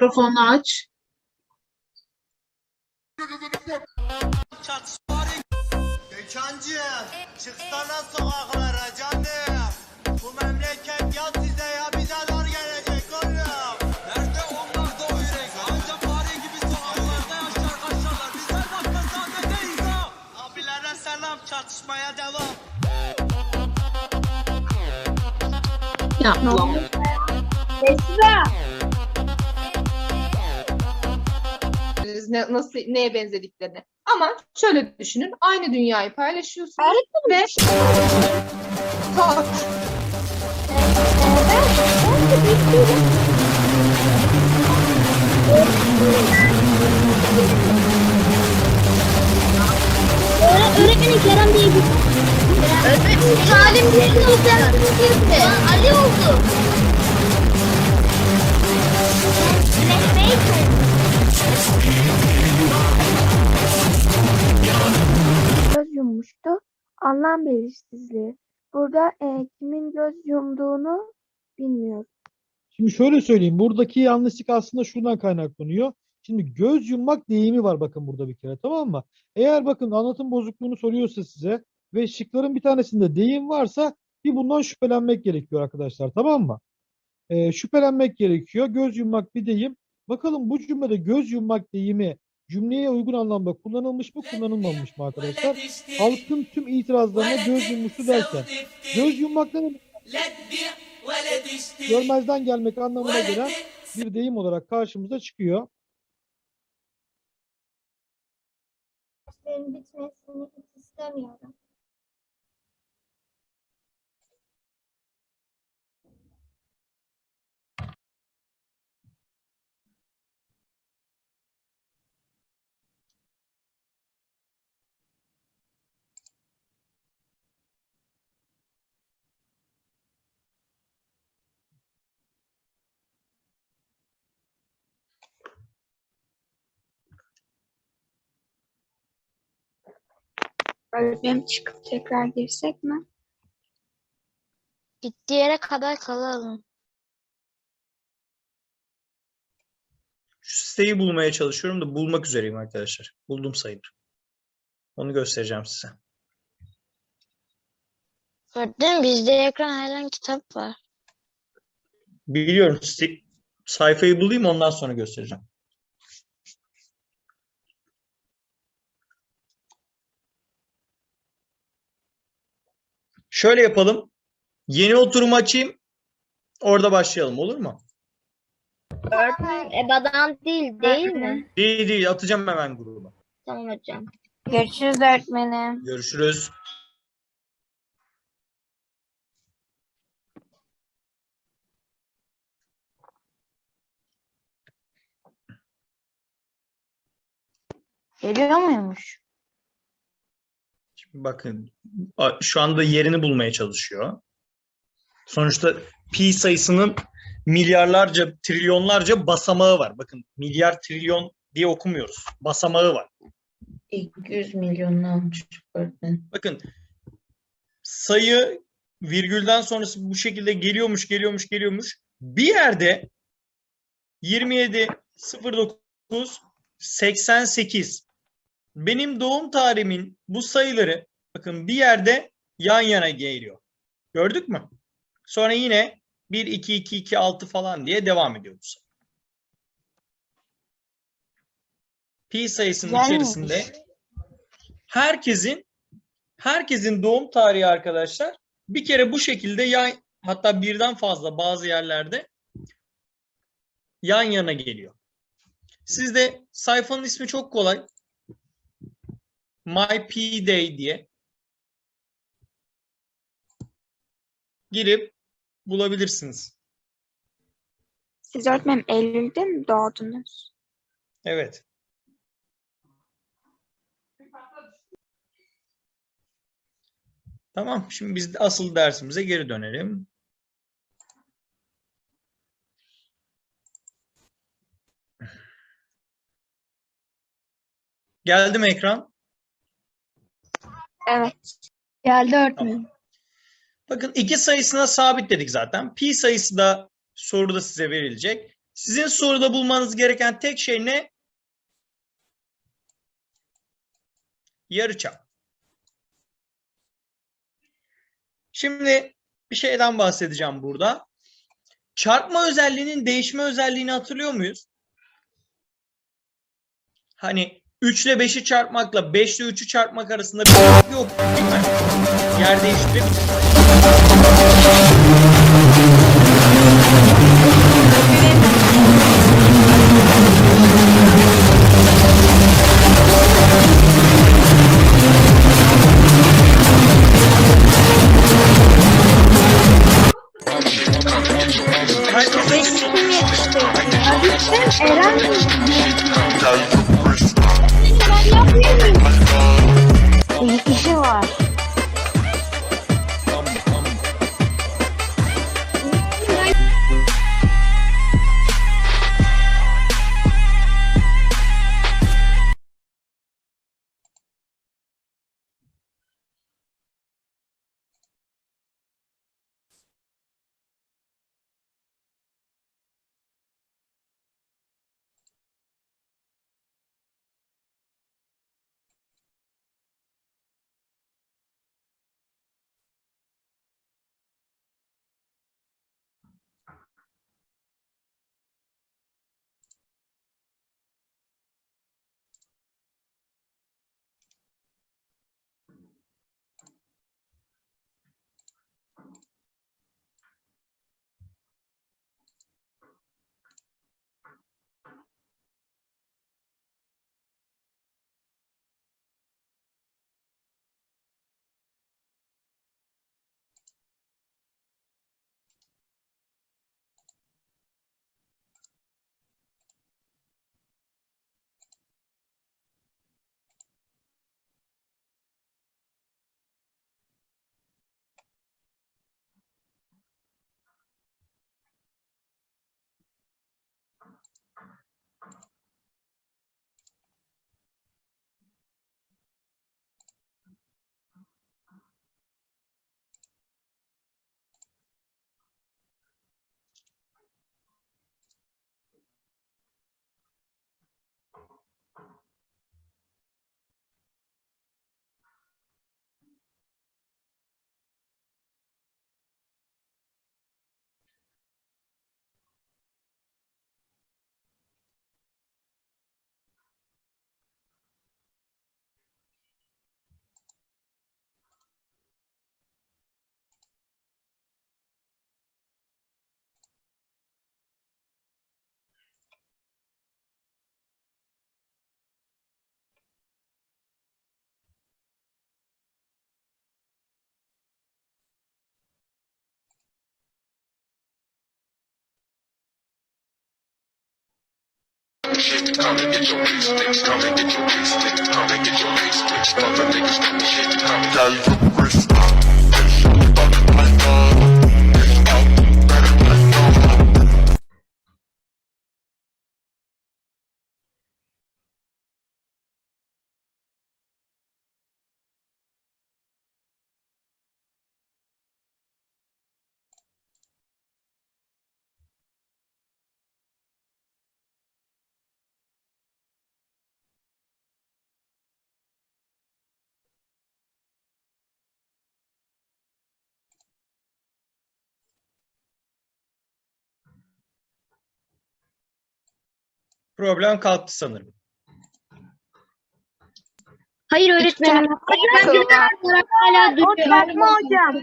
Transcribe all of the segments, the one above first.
Mikrofonunu aç. Gökhancı, çıksana sokaklara canım. Bu memleket ya size ya bize dar gelecek oğlum. Nerede onlar da o yürek? Anca fare gibi sokaklarda yaşar kaşarlar. Bizler başka saadedeyiz ha. Abilere selam, çatışmaya devam. Ya Ne, nasıl neye benzediklerini. Ama şöyle düşünün. Aynı dünyayı paylaşıyorsunuz ve Tak. Öğretmenim Kerem bir Öğretmenim Salim bir girdi. Ali oldu. Göz yummuştu. Anlam belirsizliği. Burada e, kimin göz yumduğunu bilmiyoruz. Şimdi şöyle söyleyeyim. Buradaki yanlışlık aslında şuradan kaynaklanıyor. Şimdi göz yummak deyimi var bakın burada bir kere tamam mı? Eğer bakın anlatım bozukluğunu soruyorsa size ve şıkların bir tanesinde deyim varsa bir bundan şüphelenmek gerekiyor arkadaşlar tamam mı? Ee, şüphelenmek gerekiyor. Göz yummak bir deyim. Bakalım bu cümlede göz yummak deyimi cümleye uygun anlamda kullanılmış mı kullanılmamış mı arkadaşlar? Halkın tüm itirazlarına göz yummuştu derken göz yummak ne demek? görmezden gelmek anlamına gelen bir deyim olarak karşımıza çıkıyor. Derslerin bitmesini hiç istemiyorum. Öğretmenim çıkıp tekrar girsek mi? Gittiği yere kadar kalalım. Şu siteyi bulmaya çalışıyorum da bulmak üzereyim arkadaşlar. Buldum sayılır. Onu göstereceğim size. Öğretmenim bizde ekran halen kitap var. Biliyorum sayfayı bulayım ondan sonra göstereceğim. Şöyle yapalım. Yeni oturum açayım. Orada başlayalım olur mu? Öğretmenim ebadan değil değil mi? Değil değil atacağım hemen gruba. Tamam hocam. Görüşürüz öğretmenim. Görüşürüz. Geliyor muymuş? Bakın şu anda yerini bulmaya çalışıyor. Sonuçta pi sayısının milyarlarca, trilyonlarca basamağı var. Bakın milyar, trilyon diye okumuyoruz. Basamağı var. 200 milyonunu almış öğretmenim. Bakın sayı virgülden sonrası bu şekilde geliyormuş, geliyormuş, geliyormuş. Bir yerde 27 09 88 benim doğum tarihimin bu sayıları bakın bir yerde yan yana geliyor. Gördük mü? Sonra yine 1 2 2 2 6 falan diye devam ediyor bu sayı. Pi sayısının Güzelmiş. içerisinde herkesin herkesin doğum tarihi arkadaşlar bir kere bu şekilde yan hatta birden fazla bazı yerlerde yan yana geliyor. Sizde sayfanın ismi çok kolay. My P Day diye girip bulabilirsiniz. Siz öğretmenim Eylül'de mi doğdunuz? Evet. Tamam. Şimdi biz de asıl dersimize geri dönelim. Geldi mi ekran? Evet. Geldi öğretmenim. Bakın iki sayısına sabit dedik zaten. Pi sayısı da soruda size verilecek. Sizin soruda bulmanız gereken tek şey ne? Yarıçap. Şimdi bir şeyden bahsedeceğim burada. Çarpma özelliğinin değişme özelliğini hatırlıyor muyuz? Hani 3 ile 5'i çarpmakla 5 ile 3'ü çarpmak arasında bir fark yok değil mi? Yer değiştirip shit. Come and get your piece sticks. Come and get your piece sticks. Come and get your piece sticks. Mother niggas talking shit. Come and get your piece problem kalktı sanırım. Hayır öğretmenim. Ben bir daha sonra hala O çakma hocam.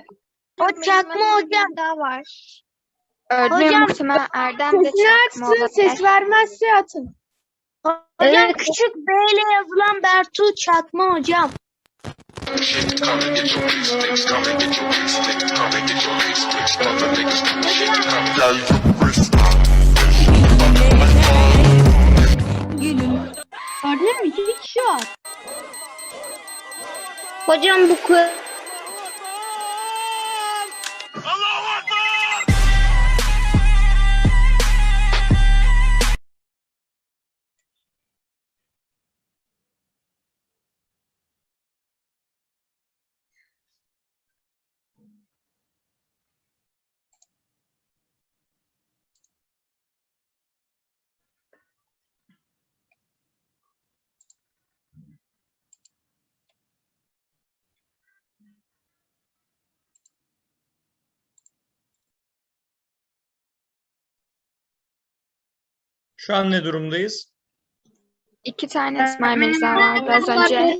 O çakma hocam. daha var. Öğretmenim Hocam, muhtemelen Erdem de çakma olabilir. vermezse atın. Hocam küçük B ile yazılan Bertu çakma hocam. Öğretmenim iki kişi var. Hocam bu kı- Şu an ne durumdayız? İki tane İsmail Mirza vardı az önce.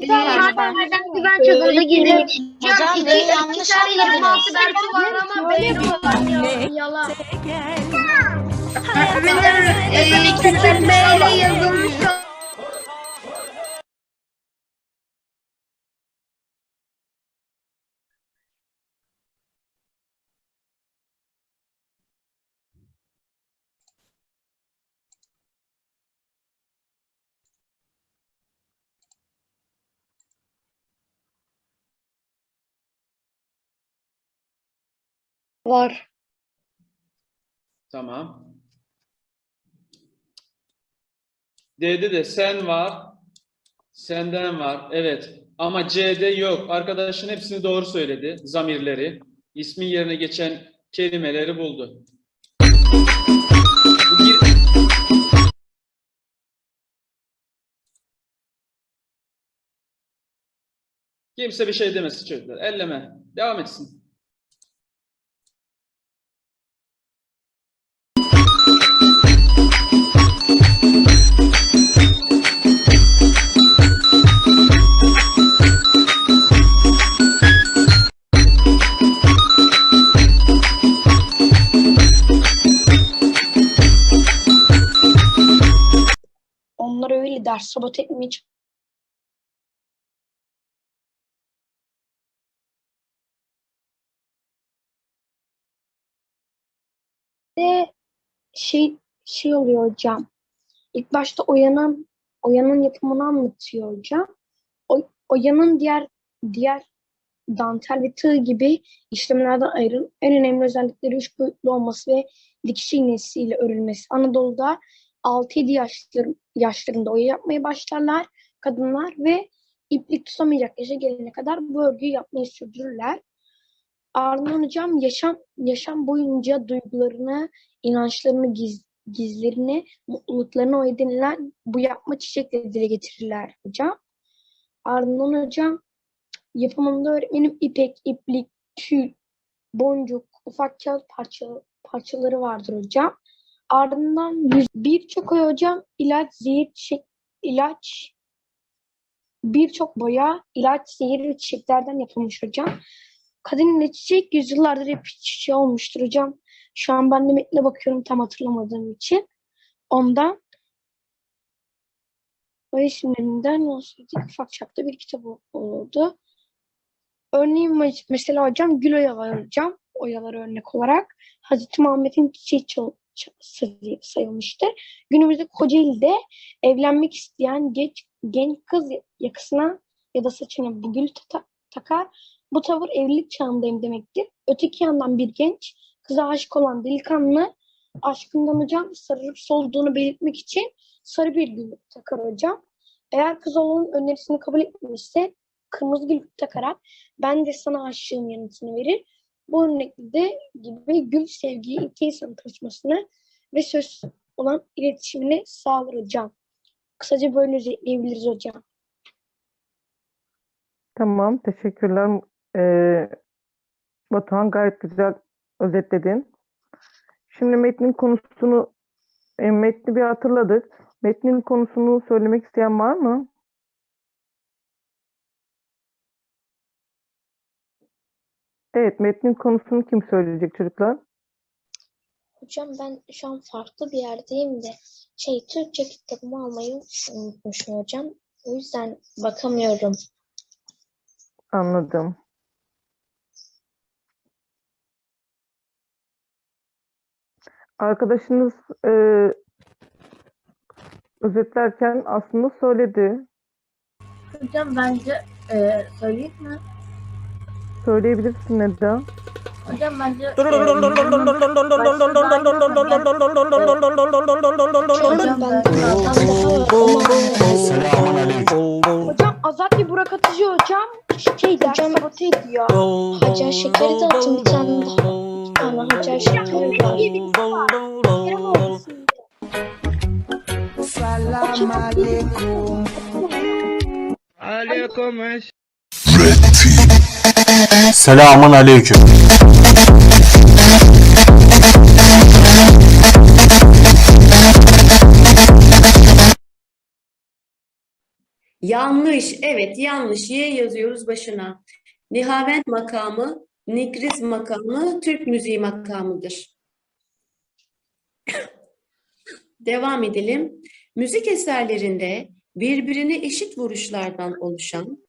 Ben çadırda girdim. Hocam iki yanlış anladınız. 26 Bertu var ama Beyro var. Yalan. İkisi B ile yazılmış. Var. Tamam. D'de de sen var. Senden var. Evet. Ama C'de yok. Arkadaşın hepsini doğru söyledi. Zamirleri. İsmin yerine geçen kelimeleri buldu. Bu bir... Kimse bir şey demesin çocuklar. Elleme. Devam etsin. Ders sabote etmeye de şey şey oluyor hocam. İlk başta Oya'nın Oya'nın yapımını anlatıyor hocam. O, Oya'nın diğer diğer dantel ve tığ gibi işlemlerden ayrı en önemli özellikleri üç boyutlu olması ve dikiş iğnesiyle örülmesi. Anadolu'da 6-7 yaşlar, yaşlarında oya yapmaya başlarlar kadınlar ve iplik tutamayacak yaşa gelene kadar bu örgüyü yapmayı sürdürürler. Ardından hocam yaşam yaşam boyunca duygularını, inançlarını, giz, gizlerini, mutluluklarını o edinilen bu yapma çiçekle dile getirirler hocam. Ardından hocam yapımında öğretmenim ipek, iplik, tül, boncuk, ufak kağıt parça, parçaları vardır hocam. Ardından birçok hocam ilaç, zehir, çiçek, ilaç, birçok boya, ilaç, zehir çiçeklerden yapılmış hocam. Kadın ile çiçek yüzyıllardır hep iç içe olmuştur hocam. Şu an ben de metne bakıyorum tam hatırlamadığım için. Ondan o isimlerinden olsaydı ufak çapta bir kitap ol- olurdu. Örneğin mes- mesela hocam gül oyaları hocam. Oyalar örnek olarak. Hazreti Muhammed'in çiçeği sayılmıştır. Günümüzde Kocaeli'de evlenmek isteyen genç, genç kız yakasına ya da saçına bu gül ta- takar. Bu tavır evlilik çağındayım demektir. Öteki yandan bir genç kıza aşık olan delikanlı aşkından hocam sararıp solduğunu belirtmek için sarı bir gül takar hocam. Eğer kız olanın önerisini kabul etmişse kırmızı gül takarak ben de sana aşığım yanıtını verir. Bu örnekte gibi gül sevgiyi iki insanın tanışmasını ve söz olan iletişimini sağlar hocam. Kısaca böyle özetleyebiliriz hocam. Tamam, teşekkürler. Ee, Batuhan gayet güzel özetledin. Şimdi metnin konusunu, e, metni bir hatırladık. Metnin konusunu söylemek isteyen var mı? Evet, metnin konusunu kim söyleyecek çocuklar? Hocam ben şu an farklı bir yerdeyim de şey Türkçe kitabımı almayı unutmuşum hocam. O yüzden bakamıyorum. Anladım. Arkadaşınız e, özetlerken aslında söyledi. Hocam bence e, söyleyeyim mi? Söyleyebilirsin Neda. Hocam bence e, Hocam ben Hocam Azat bir Burak Atıcı hocam şey ders sabote ediyor. Hacer Şeker'i de atın bir tane daha. Allah Hacer Şeker'i de Salam alaikum. Aleyküm. Red team. Selamun aleyküm. Yanlış. Evet yanlış. Y yazıyoruz başına. Nihavent makamı, Nikriz makamı, Türk müziği makamıdır. Devam edelim. Müzik eserlerinde birbirine eşit vuruşlardan oluşan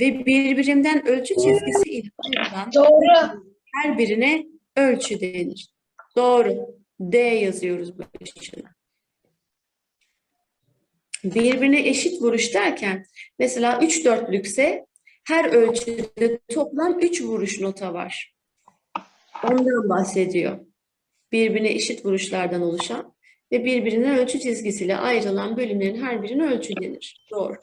ve birbirinden ölçü çizgisi ile ayrılan Doğru. her birine ölçü denir. Doğru. D yazıyoruz başına. Birbirine eşit vuruş derken mesela 3 dörtlükse her ölçüde toplam 3 vuruş nota var. Ondan bahsediyor. Birbirine eşit vuruşlardan oluşan ve birbirinden ölçü çizgisiyle ayrılan bölümlerin her birine ölçü denir. Doğru.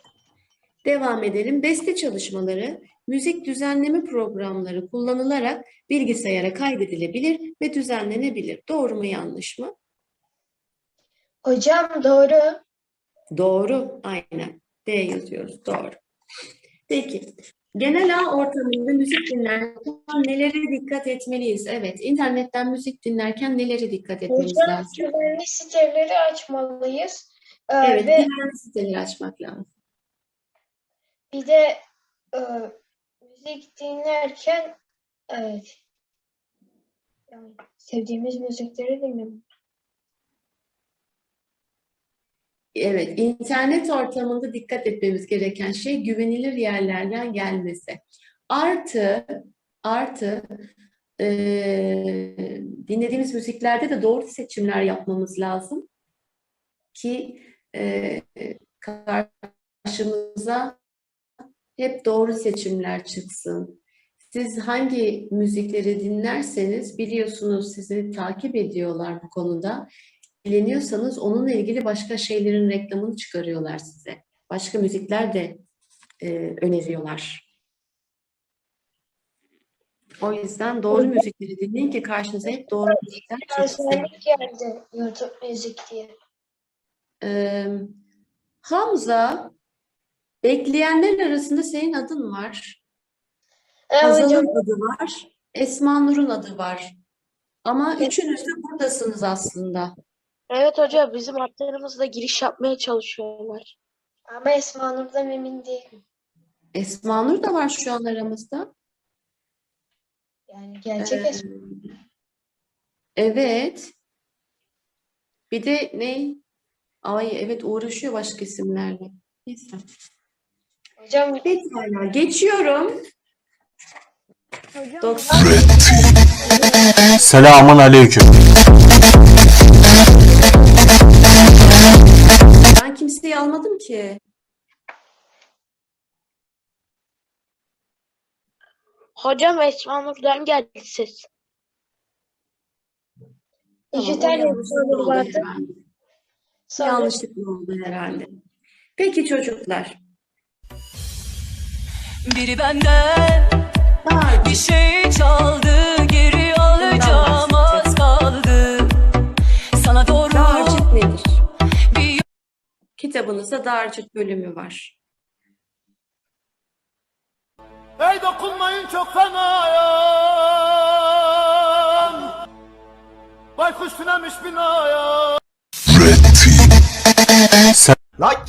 Devam edelim. Beste çalışmaları müzik düzenleme programları kullanılarak bilgisayara kaydedilebilir ve düzenlenebilir. Doğru mu yanlış mı? Hocam doğru. Doğru. Aynen. D yazıyoruz. Doğru. Peki. Genel ağ ortamında müzik dinlerken nelere dikkat etmeliyiz? Evet. internetten müzik dinlerken nelere dikkat etmemiz Hocam lazım? güvenli siteleri açmalıyız. Ee, Evet. ve Güvenli siteleri açmak lazım. Bir de e, müzik dinlerken evet, yani sevdiğimiz müzikleri dinlemek. Evet, internet ortamında dikkat etmemiz gereken şey güvenilir yerlerden gelmesi. Artı, artı eee, dinlediğimiz müziklerde de doğru seçimler yapmamız lazım ki eee, karşımıza hep doğru seçimler çıksın. Siz hangi müzikleri dinlerseniz biliyorsunuz sizi takip ediyorlar bu konuda ilgileniyorsanız onunla ilgili başka şeylerin reklamını çıkarıyorlar size. Başka müzikler de e, öneriyorlar. O yüzden doğru müzikleri dinleyin ki karşınıza hep doğru müzikler çıksın. Geldi YouTube müzik diye. Ee, Hamza, bekleyenler arasında senin adın var. Evet Hazal'ın adı var. Esma Nur'un adı var. Ama üçünüz de buradasınız aslında. Evet hocam bizim hatlarımızla giriş yapmaya çalışıyorlar. Ama Esma Nur'dan emin değilim. Esma Nur da var şu an aramızda. Yani gerçek Ee, Esma. Evet. Bir de ne? Ay evet uğraşıyor başka isimlerle. Neyse. Hocam Pekala geçiyorum. Doksan- Selamun aleyküm. Ben kimseyi almadım ki. Hocam Esma Nur'dan geldi ses. Tamam, İki tane vardı. Sonra Yanlışlıkla oldu herhalde. Peki çocuklar. Biri benden bir şey çaldı geri alacağım az kaldı Sana doğru Dağarcık nedir? bir Kitabınızda dağarcık bölümü var. Hey dokunmayın çok fenayım. Baykuş tünemiş binaya. La